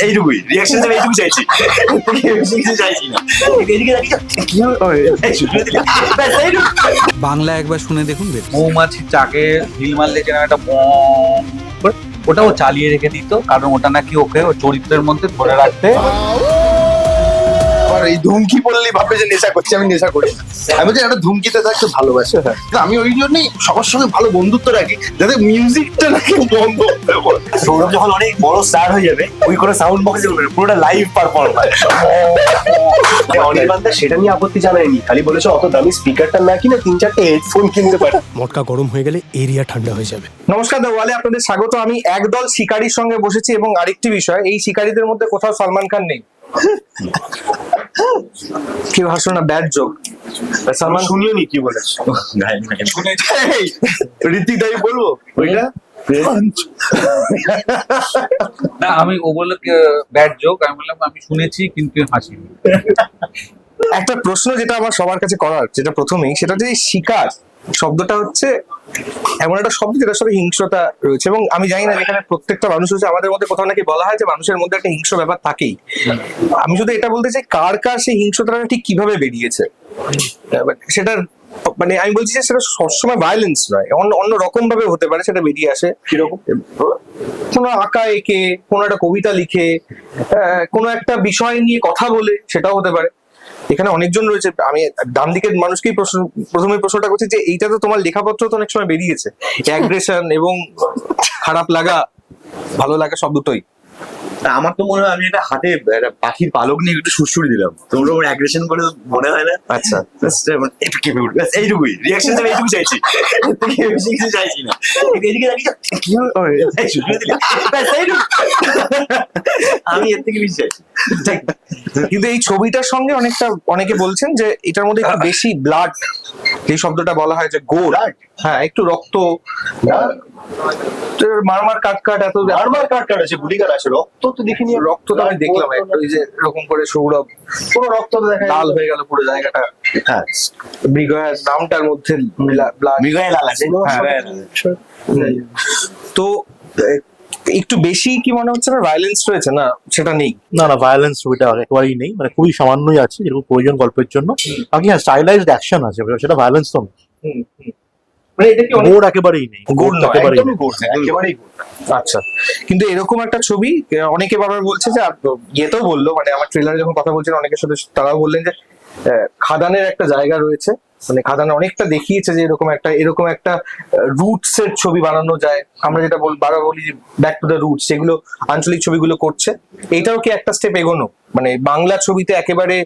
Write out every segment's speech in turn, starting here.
এইটুকুই রিয়াকশন এইটুকু চাইছি। না বাংলা একবার শুনে দেখুন মৌমাছি চাকে ঢিল মারলে যেন একটা ওটাও চালিয়ে রেখে দিত কারণ ওটা নাকি ওকে ওর চরিত্রের মধ্যে ধরে রাখতে আবার এই ধুমকি পড়লেই ভাববে যে নেশা করছি আমি নেশা করি আমি বলছি একটা ধুমকিতে থাকতে ভালোবাসে। তো আমি ওই জন্যই সবার সঙ্গে ভালো বন্ধুত্ব রাখি যাতে মিউজিকটা নাকি বন্ধ সৌরভ যখন অনেক বড় স্টার হয়ে যাবে ওই কোনো সাউন্ড বক্সে বলবে পুরোটা লাইভ পারফরম্যান্স অনির্বাণদা সেটা নিয়ে আপত্তি জানায়নি খালি বলেছে অত দামি স্পিকারটা না কিনে তিন চারটে হেডফোন কিনতে পারে। মটকা গরম হয়ে গেলে এরিয়া ঠান্ডা হয়ে যাবে। নমস্কার দ্য ওয়ালে আপনাদের স্বাগত। আমি একদল শিকারীর সঙ্গে বসেছি এবং আরেকটি বিষয় এই শিকারীদের মধ্যে কোথাও সালমান খান নেই। কেউ হাসলো না ব্যাড জোক সালমান শুনিও নি কি বলেছে? বলব? ওইটা? না আমি ও বলল ব্যাড জোক আমি বললাম আমি শুনেছি কিন্তু হাসি একটা প্রশ্ন যেটা আমার সবার কাছে করার যেটা প্রথমেই সেটা যে শিকার শব্দটা হচ্ছে এমন একটা শব্দ যেটার সাথে হিংস্রতা রয়েছে। এবং আমি জানি না যেখানে প্রত্যেকটা মানুষ হচ্ছে আমাদের মধ্যে কোথাও নাকি বলা হয় যে মানুষের মধ্যে একটা হিংস্র ব্যাপার থাকেই। আমি শুধু এটা বলতে চাই কার কার সেই হিংস্রতাটা ঠিক কীভাবে বেরিয়েছে? সেটার মানে আমি বলছি যে সেটা সবসময় ভায়োলেন্স নয় অন্য অন্য রকম ভাবে হতে পারে সেটা বেরিয়ে আসে। কীরকম? কোনো আঁকা এঁকে কোনো একটা কবিতা লিখে আহ, কোনো একটা বিষয় নিয়ে কথা বলে সেটাও হতে পারে। এখানে অনেকজন রয়েছে। আমি ডান দিকের মানুষকেই প্রশ্ন প্রথমে প্রশ্নটা করছি যে এইটা তো তোমার লেখাপত্র তো অনেক সময় বেরিয়েছে। অ্যাগ্রেশন এবং খারাপ লাগা ভালো লাগা সব দুটোই। তা আমার তো মনে হয় আমি একটা হাতে পাখির পালক নিয়ে একটু সুরসুরি দিলাম। তোমরা ওর অ্যাগ্রেশন করে মনে হয় না? আচ্ছা। uh, একটু কেঁপে উঠবে এইটুকুই। রিয়াকশন দেবে এইটুকু চাইছি। বেশি কিছু চাইছি না। এদিকে আমি এর থেকে বেশি চাইছি। কিন্তু এই ছবিটার সঙ্গে অনেকটা অনেকে বলছেন যে এটার মধ্যে একটু বেশি ব্লাড এই শব্দটা বলা হয় যে গোল হ্যাঁ একটু রক্ত। মারমার কাট কাট এত নর্মাল কাট কাট আছে গুলি কাট আছে রক্ত তো দেখিনি রক্ত তো আমি দেখলাম একটা ওই যে এরকম করে সৌরভ। কোনো রক্ত তো দেখা লাল হয়ে গেল পুরো জায়গাটা। হ্যাঁ। মৃগয়ার নামটার মধ্যে ব্লাড লাল আছে। হ্যাঁ। মৃগায় লাল আছে। তো একটু বেশি কি মনে হচ্ছে না? ভায়োলেন্স রয়েছে না? সেটা নেই। না না ভায়োলেন্স ছবিটা একেবারেই নেই। মানে খুবই সামান্যই আছে যেরকম প্রয়োজন গল্পের জন্য। বাকি হ্যাঁ স্টাইলাইজড অ্যাকশন আছে সেটা ভায়োলেন্স তো মানে এটা কি একেবারেই নেই নয়, একেবারেই আচ্ছা কিন্তু এরকম একটা ছবি অনেকে বারবার বলছে যে আপ- ইয়েতেও বলল মানে আমার ট্রেলারে যখন কথা বলছেন অনেকের সাথে তারাও বললেন যে আহ, খাদানের একটা জায়গা রয়েছে মানে খাদানে অনেকটা দেখিয়েছে যে এরকম একটা এরকম একটা রুটস এর ছবি বানানো যায়। আমরা যেটা বল বারবার বলি যে ব্যাক টু দ্য রুটস সেগুলো আঞ্চলিক ছবিগুলো করছে। এটাও কি একটা স্টেপ এগোনো? মানে বাংলা ছবিতে একেবারে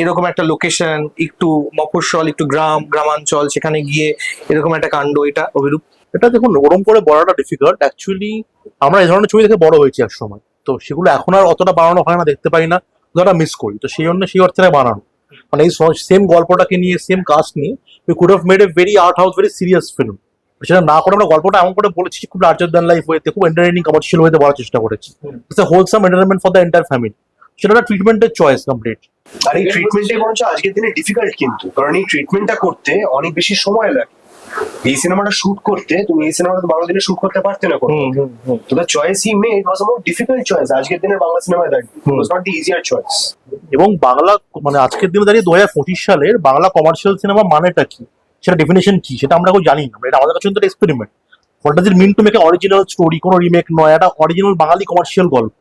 এরকম একটা লোকেশন একটু মফস্বল একটু গ্রাম গ্রামাঞ্চল সেখানে গিয়ে এরকম একটা কাণ্ড এটা অভিরূপ। এটা দেখুন ওরম করে বলাটা ডিফিকাল্ট অ্যাকচুয়ালি আমরা এই ধরনের ছবি দেখে বড় হয়েছি এক সময়। তো সেগুলো এখন আর অতটা বানানো হয় না দেখতে পাই না। ওটা মিস করি তো সেই জন্য সেই অর্থে বানানো। মানে এই সেম গল্পটাকে নিয়ে সেম কাস্ট নিয়ে we could have made a very art house very serious film সেটা না করে আমরা গল্পটা এমন করে বলেছি খুব লার্জার দ্যান লাইফ ওয়েতে খুব এন্টারটেইনিং কমার্শিয়াল ওয়েতে বলার চেষ্টা করেছি। It's a wholesome entertainment for the entire family সেটা একটা ট্রিটমেন্টের চয়েস কমপ্লিট আর এই ট্রিটমেন্টে বরঞ্চ আজকের দিনে ডিফিকাল্ট কিন্তু কারণ এই ট্রিটমেন্টটা করতে অনেক বেশি সময় লাগে। এই সিনেমাটা শুট করতে তুমি এই সিনেমাটা বারো দিনে শুট করতে পারতে না কোনো। তো the choice he made was a more difficult choice আজকের দিনের বাংলা সিনেমায় দাঁড়িয়ে was not the easier choice এবং বাংলা মানে আজকের দিনে দাঁড়িয়ে দু হাজার পঁচিশ সালের বাংলা কমার্শিয়াল সিনেমা মানেটা কি? সেটা ডেফিনেশন কি? সেটা আমরা কেউ জানি না। এটা আমাদের কাছে experiment what does it mean to make original story কোনো রিমেক নয় একটা অরিজিনাল বাঙালি কমার্শিয়াল গল্প।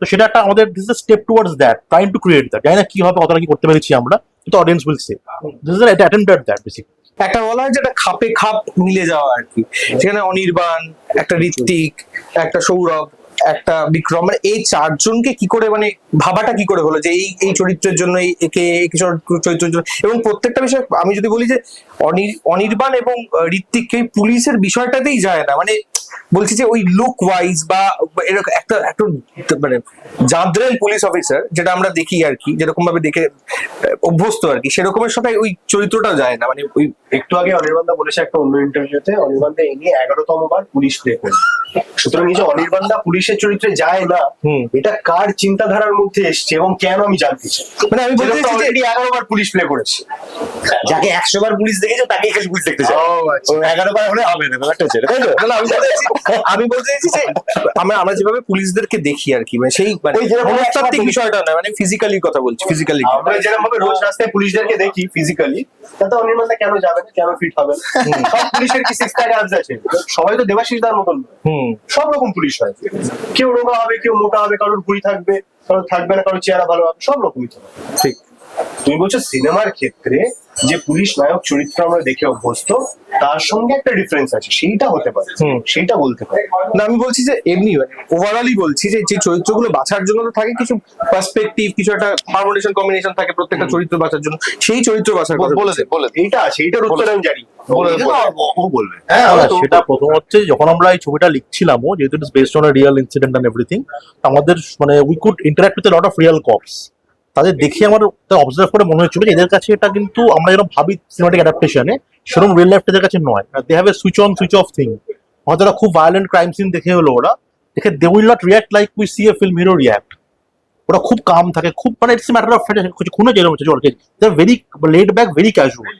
তো সেটা একটা আমাদের this is step towards that trying to create that জানি না কি হবে, কতটা কি করতে পেরেছি আমরা, কিন্তু audience will say this is attempt at that basic একটা বলা হয় যেটা খাপে খাপ মিলে যাওয়া আর কি। সেখানে অনির্বাণ, একটা ঋত্বিক, একটা সৌরভ, একটা বিক্রম মানে এই চারজনকে কি করে মানে ভাবাটা কি করে হলো যে এই এই চরিত্রের জন্য, এই একে চরিত্রের জন্য? এবং প্রত্যেকটা বিষয় আমি যদি বলি যে অনির, অনির্বাণ এবং ঋত্বিককে পুলিশের বিষয়টাতেই যায় না। মানে বলছি যে ওই লুক ওয়াইজ বা এরকম একটা একটা মানে জাদ্রেল পুলিশ অফিসার যেটা আমরা দেখি আর কি যেরকম ভাবে দেখে অভ্যস্ত আর কি সেরকমের সাথে ওই চরিত্রটা যায় না। মানে ওই একটু আগে অনির্বাণদা বলেছে একটা অন্য ইন্টারভিউতে অনির্বাণদা এই নিয়ে এগারোতম বার পুলিশ প্লে সুতরাং এই যে অনির্বাণদা পুলিশের চরিত্রে যায় না। এটা কার চিন্তাধারার মধ্যে এসছে এবং কেন আমি জানতে চাই? মানে আমি বলতে চাইছি অলরেডি এগারো বার পুলিশ প্লে করেছে। যাকে একশো বার পুলিশ দেখেছে তাকে খালি পুলিশ দেখতে চায়। আচ্ছা। এগারো বার হলে হবে না ব্যাপারটা হচ্ছে তাই তো? আমি আমি বলতে চাইছি যে আমরা আমরা যেভাবে পুলিশদেরকে দেখি আর কি মানে সেই মানে মনস্তাত্ত্বিক বিষয়টা না মানে ফিজিক্যালি কথা বলছি ফিজিক্যালি আমরা যেরকম ভাবে রোজ রাস্তায় পুলিশদেরকে দেখি ফিজিক্যালি তাতে অনির্বাণদা কেন যাবে কেন ফিট হবে সব পুলিশের কি সিক্স প্যাক আছে? সবাই তো দেবাশিস দার মতন সব রকম পুলিশ হয়। কেউ রোগা হবে কেউ মোটা হবে কারোর ভুঁড়ি থাকবে কারোর থাকবে না কারোর চেহারা ভালো হবে সব রকমই তো। ঠিক। তুমি বলছো সিনেমার ক্ষেত্রে যে পুলিশ নায়ক চরিত্র আমরা দেখে অভ্যস্ত তার সঙ্গে একটা ডিফারেন্স আছে। সেইটা হতে পারে। হুম। সেইটা বলতে পারে। না আমি বলছি যে এমনি ওভারঅলই বলছি যে যে চরিত্রগুলো বাছার জন্য তো থাকে কিছু পার্সপেক্টিভ কিছু একটা হারমোনিয়েশন কম্বিনেশন থাকে প্রত্যেকটা চরিত্র বাছার জন্য। সেই চরিত্র বাছার কথা বলে দে বলে এইটা আছে এইটার উত্তর আমি জানি। বলবে। হ্যাঁ সেটা প্রথম হচ্ছে যখন আমরা এই ছবিটা লিখছিলামও যেহেতু it based on real incident and everything আমাদের মানে we could interact with lot of real cops তাদের দেখে আমার অবজার্ভ করে মনে হচ্ছিল এদের কাছে এটা কিন্তু আমরা যেরকম ভাবি সিনেমাটিক অ্যাডাপ্টেশনে সেরকম রিয়েল লাইফ এদের কাছে নয়। They have a switch on switch off thing হয়তো ওরা খুব ভায়োলেন্ট ক্রাইম সিন দেখে হলো ওরা। দেখে they will not react like we see a film hero react ওরা খুব কাম থাকে, খুব মানে ইটস ম্যাটার অফ খুনে যেরকম হচ্ছে জলকে they very laid back very casual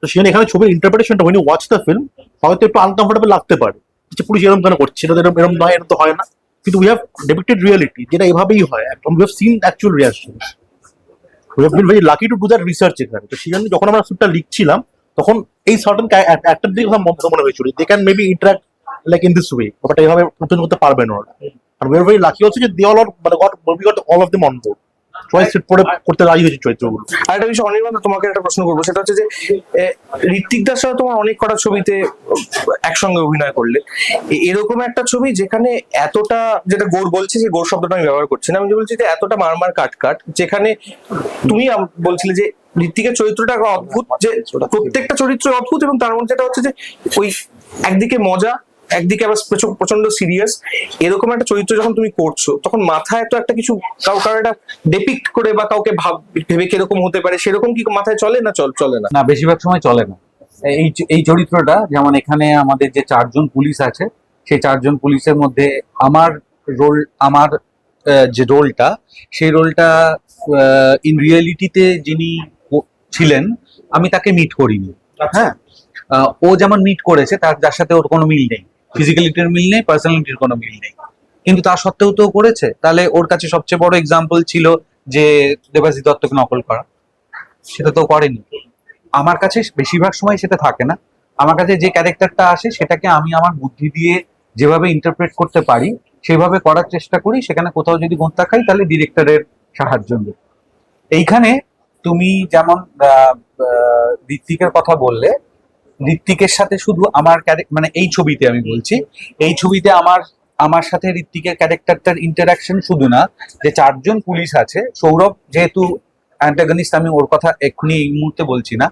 তো সেখানে এখানে ছবির ইন্টারপ্রিটেশনটা you ওয়াচ দ্য ফিল্ম হয়তো একটু আনকমফোর্টেবল লাগতে পারে। যে পুলিশ এরকম কেন করছে? এটা এরকম এরকম নয়, এটা তো হয় না। কিন্তু উই হ্যাভ ডেপিক্টেড রিয়েলিটি যেটা এভাবেই হয়। We have seen actual reaction very lucky to do that research এখানে তো জন্য যখন আমরা স্ক্রিপ্টটা লিখছিলাম, তখন এই সার্টেন অ্যাক্টর দিকে মনে হয়েছিল they can maybe interact like in this way এভাবে প্রতিদিন করতে পারবে না ওরা। আর উই ভেরি লাকি হচ্ছে যে দে অল মানে got all of them on board choice পড়ে করতে রাজি হয়েছে চরিত্রগুলো আর একটা বিষয় অনির্বাণ তোমাকে একটা প্রশ্ন করব। সেটা হচ্ছে যে ঋত্বিক দাস তোমার অনেক কটা ছবিতে একসঙ্গে অভিনয় করলে। এরকম একটা ছবি যেখানে এতটা যেটা গোর বলছি যে গোর শব্দটা আমি ব্যবহার করছি না। আমি বলছি যে এতটা মারমার কাট কাট যেখানে তুমি বলছিলে যে ঋত্বিকের চরিত্রটা অদ্ভুত যে প্রত্যেকটা চরিত্র অদ্ভুত এবং তার মধ্যে যেটা হচ্ছে যে ওই একদিকে মজা একদিকে আবার প্রচণ্ড সিরিয়াস এরকম একটা চরিত্র যখন তুমি করছ তখন মাথায় তো একটা কিছু কাউ কারও একটা ডেপিক্ট করে বা কাউকে ভাব ভেবে কীরকম হতে পারে সেরকম কি মাথায় চলে না চল চলে না? না বেশিরভাগ সময় চলে না। এই এই চরিত্রটা যেমন এখানে আমাদের যে চারজন পুলিশ আছে সেই চারজন পুলিশের মধ্যে আমার রোল আমার যে রোলটা সেই রোলটা ইন রিয়েলিটিতে যিনি ছিলেন আমি তাকে মিট করিনি। হ্যাঁ? ও যেমন মিট করেছে তার যার সাথে ওর কোনো মিল নেই। ফিজিক্যালিটির মিল নেই পার্সোনালিটির কোনো মিল নেই। কিন্তু তা সত্ত্বেও তো করেছে। তাহলে ওর কাছে সবচেয়ে বড় এক্সাম্পল ছিল যে দেবাশিস দত্তকে নকল করা। সেটা তো করেনি। আমার কাছে বেশিরভাগ সময় সেটা থাকে না। আমার কাছে যে ক্যারেক্টারটা আসে, সেটাকে আমি আমার বুদ্ধি দিয়ে যেভাবে ইন্টারপ্রেট করতে পারি, সেভাবে করার চেষ্টা করি, সেখানে কোথাও যদি গোঁতা খাই, তাহলে ডিরেক্টরের সাহায্য নিই। এইখানে তুমি যেমন ঋত্বিকের কথা বললে ঋত্বিকের সাথে শুধু আমার মানে এই ছবিতে আমি বলছি, এই ছবিতে আমার আমার সাথে ঋত্বিকের ক্যারেক্টারটার ইন্টারাকশন শুধু না, যে চারজন পুলিশ আছে, সৌরভ যেহেতু অ্যান্টাগনিস্ট আমি ওর কথা এক্ষুনি এই মুহূর্তে বলছি না,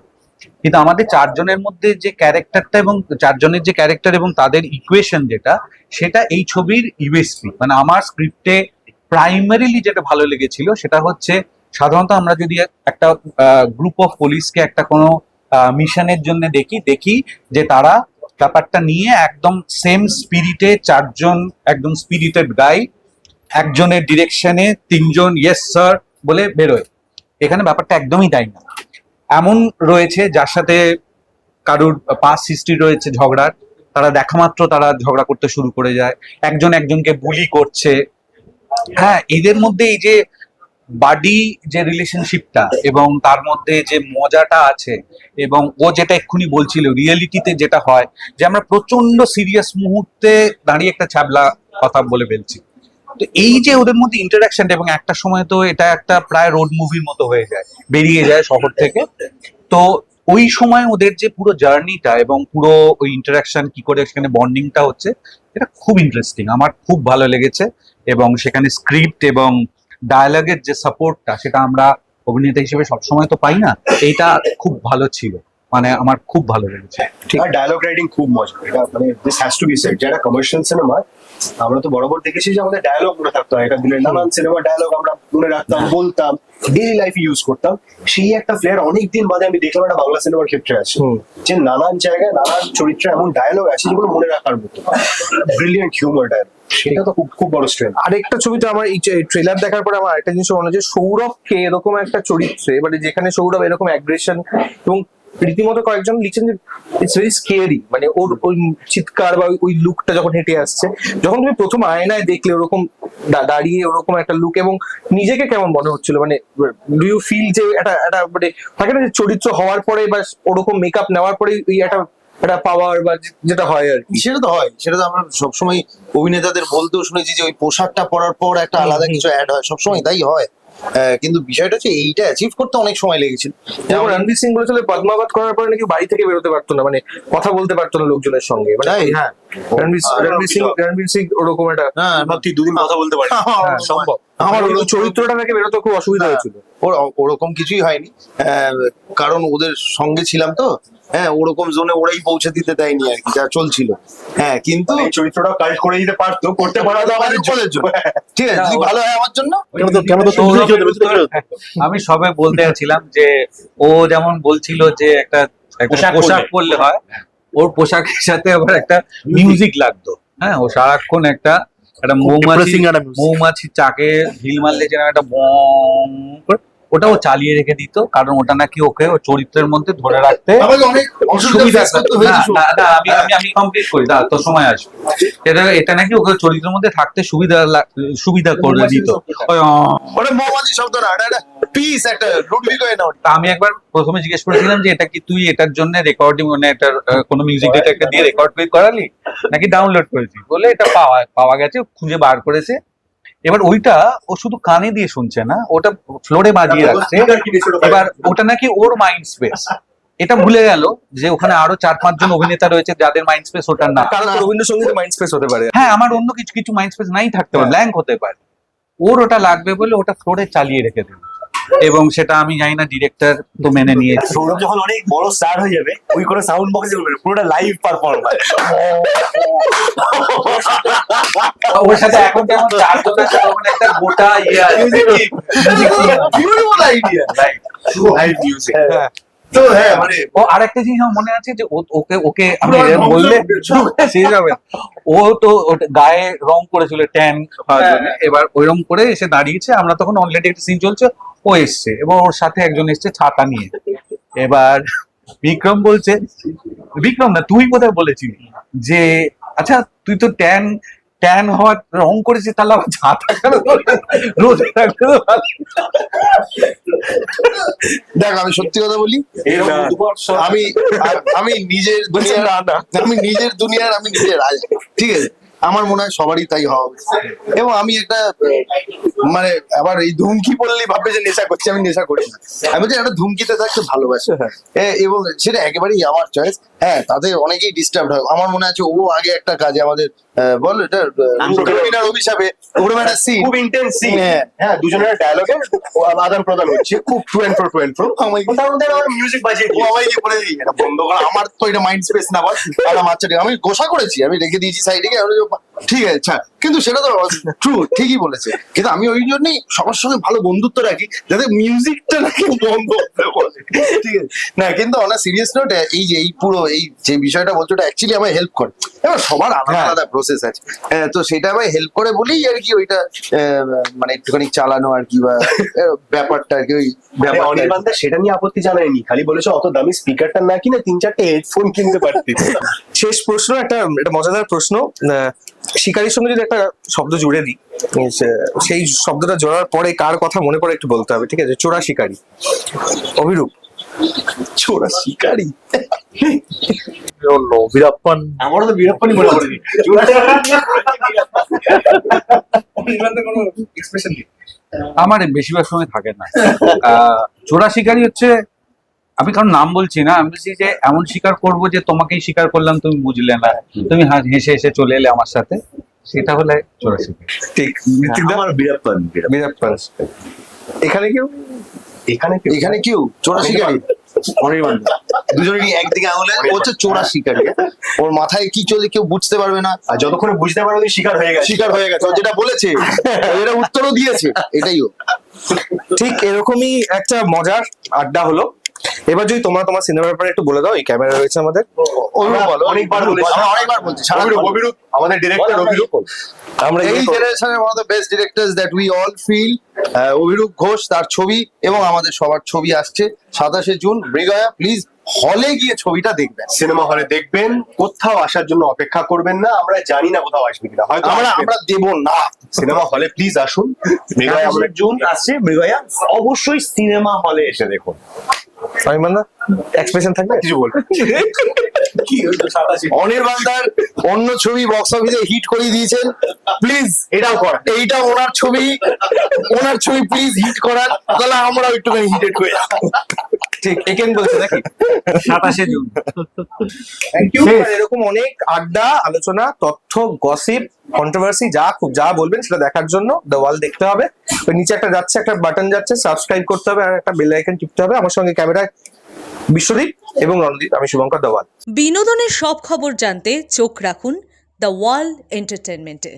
কিন্তু আমাদের চারজনের মধ্যে যে ক্যারেক্টারটা এবং চারজনের যে ক্যারেক্টার এবং তাদের ইকুয়েশন যেটা, সেটা এই ছবির ইউএসপি মানে আমার স্ক্রিপ্টে প্রাইমারিলি যেটা ভালো লেগেছিল সেটা হচ্ছে, সাধারণত আমরা যদি একটা গ্রুপ অফ পুলিশকে একটা কোনো মিশনের জন্য দেখি দেখি যে তারা ব্যাপারটা নিয়ে একদম সেম স্পিরিটে চারজন, একদম স্পিরিটেড গাই একজনের ডিরেকশনে তিনজন ইয়েস স্যার বলে বেরোয়। এখানে ব্যাপারটা একদমই তাই না। এমন রয়েছে যার সাথে কারুর পাস হিস্ট্রি রয়েছে ঝগড়ার। তারা দেখা মাত্র তারা ঝগড়া করতে শুরু করে যায়। একজন একজনকে বুলি করছে। হ্যাঁ এদের মধ্যে এই যে বাডি যে রিলেশনশিপটা এবং তার মধ্যে যে মজাটা আছে এবং ও যেটা এক্ষুনি বলছিল, রিয়েলিটিতে যেটা হয় যে আমরা প্রচণ্ড সিরিয়াস মুহূর্তে দাঁড়িয়ে একটা ছ্যাবলা কথা বলে ফেলছি। তো এই যে ওদের মধ্যে ইন্টারাকশনটা এবং একটা সময় তো এটা একটা প্রায় রোড মুভির মতো হয়ে যায়, বেরিয়ে যায় শহর থেকে। তো ওই সময় ওদের যে পুরো জার্নিটা এবং পুরো ওই ইন্টারাকশন কি করে সেখানে বন্ডিংটা হচ্ছে, এটা খুব ইন্টারেস্টিং আমার খুব ভালো লেগেছে এবং সেখানে স্ক্রিপ্ট এবং ডায়ালগের যে সাপোর্টটা সেটা আমরা অভিনেতা হিসেবে সবসময় তো পাই না, এইটা খুব ভালো ছিল। মানে আমার খুব ভালো লেগেছে। আর ডায়ালগ রাইটিং খুব মজা এটা মানে this has to be said যেটা কমার্শিয়াল সিনেমা আমরা তো বরাবর দেখেছি যে আমাদের ডায়লগ মনে থাকতো আগেকার দিনের নানান সিনেমা ডায়লগ আমরা মনে রাখতাম বলতাম ডেইলি লাইফে ইউজ করতাম। সেই একটা ফ্লেয়ার অনেক দিন বাদে আমি দেখলাম একটা বাংলা সিনেমার ক্ষেত্রে আছে। যে নানান জায়গায় নানান চরিত্রে এমন ডায়লগ আছে যেগুলো মনে রাখার মতো। ব্রিলিয়ান্ট হিউমার ডায়লগ সেটা তো খুব খুব বড় স্ট্রেংথ আরেকটা ছবিতে আমার এই ট্রেলার দেখার পরে আমার একটা জিনিস মনে হচ্ছে সৌরভকে এরকম একটা চরিত্রে মানে যেখানে সৌরভ এরকম অ্যাগ্রেশন এবং রীতিমতো কয়েকজন লিখছেন যে ইটস ভেরি স্কেয়ারি মানে ওর ওই চিৎকার বা ওই- লুকটা যখন হেঁটে আসছে যখন তুমি প্রথম আয়নায় দেখলে ওরকম দাঁড়িয়ে ওরকম একটা লুক এবং নিজেকে কেমন মনে হচ্ছিল? মানে ডু ইউ ফিল যে একটা একটা মানে থাকে না যে চরিত্র হওয়ার পরে বা ওরকম মেকআপ নেওয়ার পরে ওই একটা একটা পাওয়ার বা যেটা হয় আর কি? সেটা তো হয় সেটা তো আমরা সবসময় অভিনেতাদের বলতেও শুনেছি যে ওই পোশাকটা পরার পর একটা আলাদা কিছু অ্যাড হয় সবসময় তাই হয়। কিন্তু বিষয়টা হচ্ছে এইটা অ্যাচিভ করতে অনেক সময় লেগেছিল। যেমন রণবীর সিং বলেছিল পদ্মাবত করার পরে নাকি বাড়ি থেকে বেরোতে পারতো না মানে কথা বলতে পারতো না লোকজনের সঙ্গে। মানে হ্যাঁ রণবীর রণবীর সিং রণবীর সিং ওরকম একটা হ্যাঁ তুই দুদিন কথা বলতে পারে হ্যাঁ, সম্ভব। আমার ওই চরিত্রটা থেকে বেরোতে খুব অসুবিধা হয়েছিল। ওর- ওরকম কিছুই হয়নি। আহ, কারণ ওদের সঙ্গে ছিলাম তো। হ্যাঁ ওরকম জোনে ওরাই পৌঁছে দিতে দেয়নি আর কি যা চলছিল। হ্যাঁ কিন্তু চরিত্রটা কাল্ট করে দিতে পারতো করতে পারা তো আমাদের জন্য। ঠিক আছে যদি ভালো হয় আমার জন্য। আমি সবে বলতে যাচ্ছিলাম যে ও যেমন বলছিল যে একটা একটা পোশাক। পরলে। হয় ওর পোশাকের সাথে আবার একটা মিউজিক লাগতো। হ্যাঁ ও সারাক্ষণ একটা একটা মৌমাছি মৌমাছি চাকে ঢিল মারলে যেন একটা বং করে ওটাও চালিয়ে রেখে দিত কারণ ওটা নাকি ওকে ওর চরিত্রের মধ্যে ধরে রাখতে সুবিধা আমি আমি কমপ্লিট করি। তোর সময় আসবে। এটা এটা নাকি ওকে চরিত্রের মধ্যে থাকতে সুবিধা সুবিধা করে দিত। ওটা ওটা। তা আমি একবার প্রথমে জিজ্ঞেস করেছিলাম যে এটা কি তুই এটার জন্য রেকর্ডিং মানে আহ, কোনো মিউজিক ডেটা একটা দিয়ে রেকর্ড করালি? নাকি ডাউনলোড করেছি বলে এটা পাওয়া পাওয়া গেছে খুঁজে বার করেছে। এবার ওইটা ও শুধু কানে দিয়ে শুনছে না ওটা ফ্লোরে বাজিয়ে রাখছে। এবার ওটা নাকি ওর মাইন্ড স্পেস এটা ভুলে গেল যে ওখানে আরও চার পাঁচজন অভিনেতা রয়েছে যাদের মাইন্ড স্পেস ওটার না। কারণ রবীন্দ্রসঙ্গীত মাইন্ড স্পেস হতে পারে। হ্যাঁ আমার অন্য কিছু কিছু মাইন্ড স্পেস নাই থাকতে পারে ব্ল্যাঙ্ক হতে পারে। ওর ওটা লাগবে বলে ওটা ফ্লোরে চালিয়ে রেখে দিল। এবং সেটা আমি জানি না ডিরেক্টর তো মেনে নিয়েছে। সৌরভ যখন অনেক বড় স্টার হয়ে যাবে ওই করে সাউন্ড বক্সে পুরোটা লাইভ পারফরমেন্স ওর সাথে এখন যেমন তখন একটা গোটা ইয়ে আছে। Beautiful idea. লাইভ মিউজিক তো হ্যাঁ মানে ও আরেকটা জিনিস আমার মনে আছে যে ও- ওকে ওকে আমি বললে ও তো ওটা গায়ে রং করেছিল ট্যান এবার ওইরকম করে এসে দাঁড়িয়েছে। আমরা তখন অলরেডি একটা সিন চলছে। ও এসছে এবং ওর সাথে একজন এসছে ছাতা নিয়ে। এবার বিক্রম বলছে বিক্রম না তুই কোথায় বলেছিলি? যে আচ্ছা তুই তো ট্যান ট্যান হওয়ার রং করেছিস তাহলে আবার ছাতা কেন রোদ দেখ আমি সত্যি কথা বলি আমি আমি নিজের দুনিয়ার আমি নিজের দুনিয়ার আমি নিজের রাজা। ঠিক আছে? আমার মনে হয় সবারই তাই হওয়া উচিত। এবং আমি একটা মানে আবার এই ধুমকি পড়লেই ভাববে যে নেশা করছি আমি নেশা করি না। আমি বলছি একটা ধুমকিতে থাকতে ভালোবাসি। এবং সেটা একেবারেই আমার চয়েস হ্যাঁ তাতে অনেকেই ডিস্টার্ব হয়। আমার মনে আছে ও আগে একটা কাজে আমাদের বল এটা রবীন্দ্র অভিশাপে ওরকম একটা সিন খুব ইন্টেন্স সিন হ্যাঁ। হ্যাঁ দুজনের ডায়লগে আদান প্রদান হচ্ছে খুব to and fro to and fro আমাকে আমার মিউজিক বাজিয়ে ও গিয়ে বলে দিই এটা বন্ধ কর আমার তো এটা মাইন্ড স্পেস না বল। আর আমার আমি গোসা করেছি আমি রেখে দিয়েছি সাইডে আমি ঠিক আছে ছাড় কিন্তু সেটা তো ট্রু ঠিকই বলেছে। কিন্তু আমি ওই জন্যই সবার সঙ্গে ভালো বন্ধুত্ব রাখি যাতে মিউজিকটা নাকি বন্ধ বলে ঠিক আছে? না কিন্তু অনেক সিরিয়াস নোট এই যে এই পুরো এই যে বিষয়টা বলছো ওটা অ্যাকচুয়ালি আমায় হেল্প করে। এবার সবার আলাদা আলাদা প্রসেস আছে। হ্যাঁ, তো সেটা আমায় হেল্প করে বলেই আর কি ওইটা আহ, মানে একটুখানি চালানো আর কি বা ব্যাপারটা আর কি ওই ব্যাপারটা আর কি। অনির্বাণ দা সেটা নিয়ে আপত্তি জানায়নি। খালি বলেছে অত দামি স্পিকারটা না? কিনে তিন চারটে হেডফোন কিনতে পারতিস। শেষ প্রশ্ন একটা একটা মজাদার প্রশ্ন আহ, শিকারির সঙ্গে যদি একটা শব্দ জুড়ে দিই সেই শব্দটা জোড়ার পরে কার কথা মনে পড়ে একটু বলতে হবে ঠিক আছে? চোরা শিকারি। অভিরূপ। ছোড়া শিকারি। বীরাপ্পান। আমারও তো বিরক্তি মনে পড়েনি। আমার বেশিরভাগ সময় থাকে না। আহ, চোরা শিকারি হচ্ছে আমি কারণ নাম বলছি না আমি বলছি যে এমন স্বীকার করব যে তোমাকেই স্বীকার করলাম তুমি বুঝলে না। তুমি হা- হেসে হেসে চলে এলে আমার সাথে সেটা হলে চোরা ঠিক আমার বিরপ্পান বিরাট এখানে কেউ? এখানে কেউ- এখানে কেউ? চোরা শিকারি? অনির্বাণ। দুজনেরই একদিকে আঙুলে ও হচ্ছে চোরা শিকারি। ওর মাথায় কি চলে কেউ বুঝতে পারবে না। আর যতক্ষণে বুঝতে পারো শিকার হয়ে গেছে। শিকার হয়ে গেছে। যেটা বলেছে যেটা উত্তরও দিয়েছে। এটাই ও। ঠিক এরকমই একটা মজার আড্ডা হলো। এবার যদি তোমরা তোমার সিনেমার ব্যাপারে একটু বলে দাও এই ক্যামেরা রয়েছে আমাদের। অনেকবার বলেছি। অনেকবার বলছি। অভিরূপ আমাদের ডিরেক্টর অভিরূপ। আমরা এই এই জেনারেশনের one of the best directors that we all feel Abhirup Ghosh তার ছবি এবং আমাদের সবার ছবি আসছে সাতাশে জুন। মৃগয়া প্লিজ হলে গিয়ে ছবিটা দেখবেন। সিনেমা হলে দেখবেন। কোথাও আসার জন্য অপেক্ষা করবেন না। আমরা জানি না কোথাও আসবে কিনা। হয়তো আমরা। আমরা দেব না। সিনেমা হলে প্লিজ আসুন। মৃগয়া জুন আসছে। মৃগয়া অবশ্যই সিনেমা হলে এসে দেখুন। দা এক্সপ্রেশন থাকবে? কিছু বলব। অনির্বাণদার অন্য ছবি বক্স অফিসে হিট করে দিয়েছেন। প্লিজ এটাও কর। এইটা ওনার ছবি। ওনার ছবি প্লিজ হিট করার। তাহলে আমরাও একটুখানি হিটেড হয়ে ঠিক একেন বলছে নাকি? সাতাশে জুন। থ্যাংক ইউ এরকম অনেক আড্ডা আলোচনা তথ্য গসিপ কন্ট্রোভার্সি যা খুব, যা বলবেন সেটা দেখার জন্য দ্য ওয়াল দেখতে হবে। নিচে একটা যাচ্ছে, একটা বাটন যাচ্ছে সাবস্ক্রাইব করতে হবে, আর একটা বেল আইকন টিপতে হবে। আমার সঙ্গে ক্যামেরায় বিশ্বদীপ এবং রণদীপ, আমি শুভঙ্কর দ্য ওয়াল বিনোদনের সব খবর জানতে চোখ রাখুন দ্য ওয়াল এন্টারটেনমেন্টে